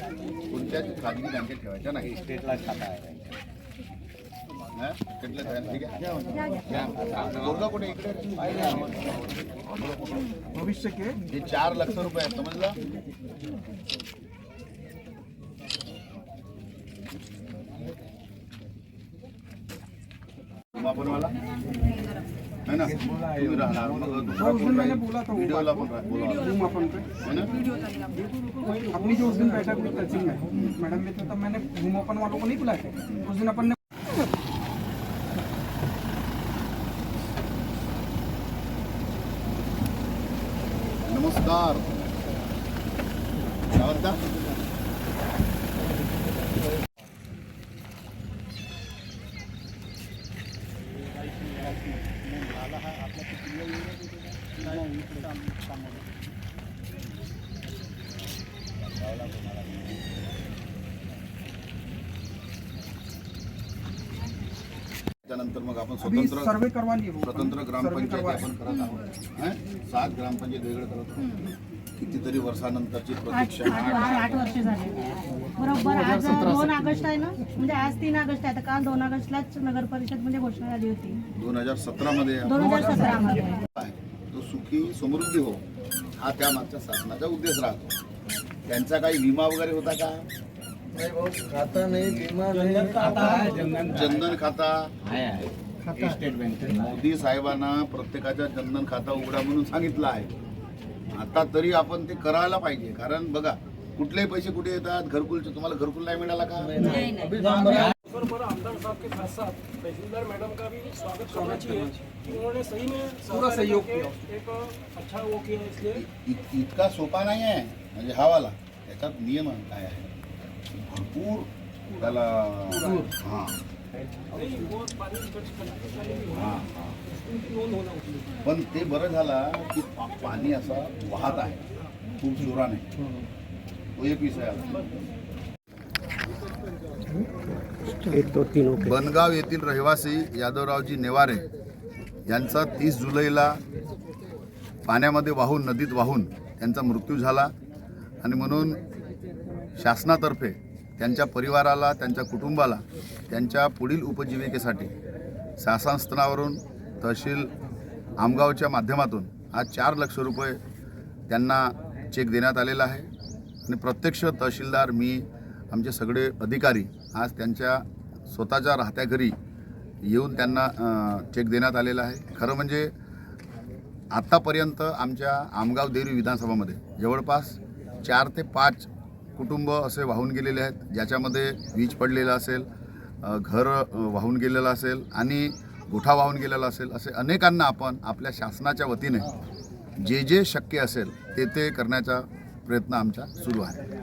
कोणत्याच खाजगी बँकेत ठेवायच्या? नाही. स्टेटला खाता आहे. हा? भविष्य के? हे चार लक्ष रुपये आहेत समजलं? वापरवाला है ना? तुम्ही राहणार मग दुसरा उस दिन कोण मैंने राहील? बोला था वो व्हिडिओला पण राह- बोलावं. रूम अपन पे है ना? अपनी जो उस दिन बैठक हुई तहसील में मैडम भी थे तब मैंने रूम ओपन वालों को नहीं बुलाया था. उस दिन अपन ने नमस्कार. काय म्हणता त्यानंतर मग आपण स्वतंत्र सर्वे करवा लिए वो स्वतंत्र ग्रामपंचायती आपण करत आहोत? सात ग्रामपंचायत वेगळे करत आहोत. कितीतरी वर्षानंतरची आठ प्रतीक्षा आठ आठ वर्ष झाले. बरोबर आज दोन ऑगस्ट आहे ना? म्हणजे आज तीन ऑगस्ट आहे तर काल दोन ऑगस्टलाच नगर परिषदमध्ये घोषणा झाली होती. दोन हजार सतरा मध्ये दोन हजार सतरा मध्ये आहे. तो सुखी समृद्धी हो हा त्या मागच्या शासनाचा उद्देश राहतो. त्यांचा काही विमा वगैरे होता का? खाता नाही विमा नाही. खाता आहे जनधन खाता. स्टेट बँक मोदी साहेबांना प्रत्येकाच्या जनधन खाता उघडा म्हणून सांगितलं आहे. आता तरी आपण ते करायला पाहिजे. कारण बघा कुठलेही पैसे कुठे येतात? घरकुलचे तुम्हाला घरकुल नाही मिळाला का? पर पर आमदार साहब के साथ साथ तहसीलदार मैडम का भी स्वागत करना चाहिए कि उन्होंने सही में पूरा सहयोग करके एक अच्छा वो किया इसलिए। इत- इतका सोपा नाही आहे. म्हणजे हा वाला त्याच्यात नियम काय आहे? भरपूर त्याला हां. हां पण ते बरं झाला की पाणी असं वाहत आहे. खूप जोराने. तो एक विषय आला बनगाव येथील रहिवासी यादवरावजी नेवारे यांचा तीस जुलैला पाण्यामध्ये वाहून नदीत वाहून त्यांचा मृत्यू झाला. आणि म्हणून शासनातर्फे त्यांच्या परिवाराला त्यांच्या कुटुंबाला त्यांच्या पुढील उपजीविकेसाठी शासनस्थनावरून तहसील आमगावच्या माध्यमातून आज चार लक्ष रुपये त्यांना चेक देण्यात आलेला आहे. आणि प्रत्यक्ष तहसीलदार मी आमचे सगळे अधिकारी आज त्यांच्या स्वतःच्या राहत्या घरी येऊन त्यांना चेक देण्यात आलेला आहे. खरं म्हणजे आत्तापर्यंत आमच्या आमगाव देरी विधानसभामध्ये जवळपास चार ते पाच कुटुंब असे वाहून गेलेले आहेत ज्याच्यामध्ये वीज पडलेलं असेल घर वाहून गेलेलं असेल आणि गोठा वाहून गेलेला असेल असे अनेकांना आपण आपल्या शासनाच्या वतीने जे जे शक्य असेल ते ते करण्याचा प्रयत्न आमचा सुरू आहे.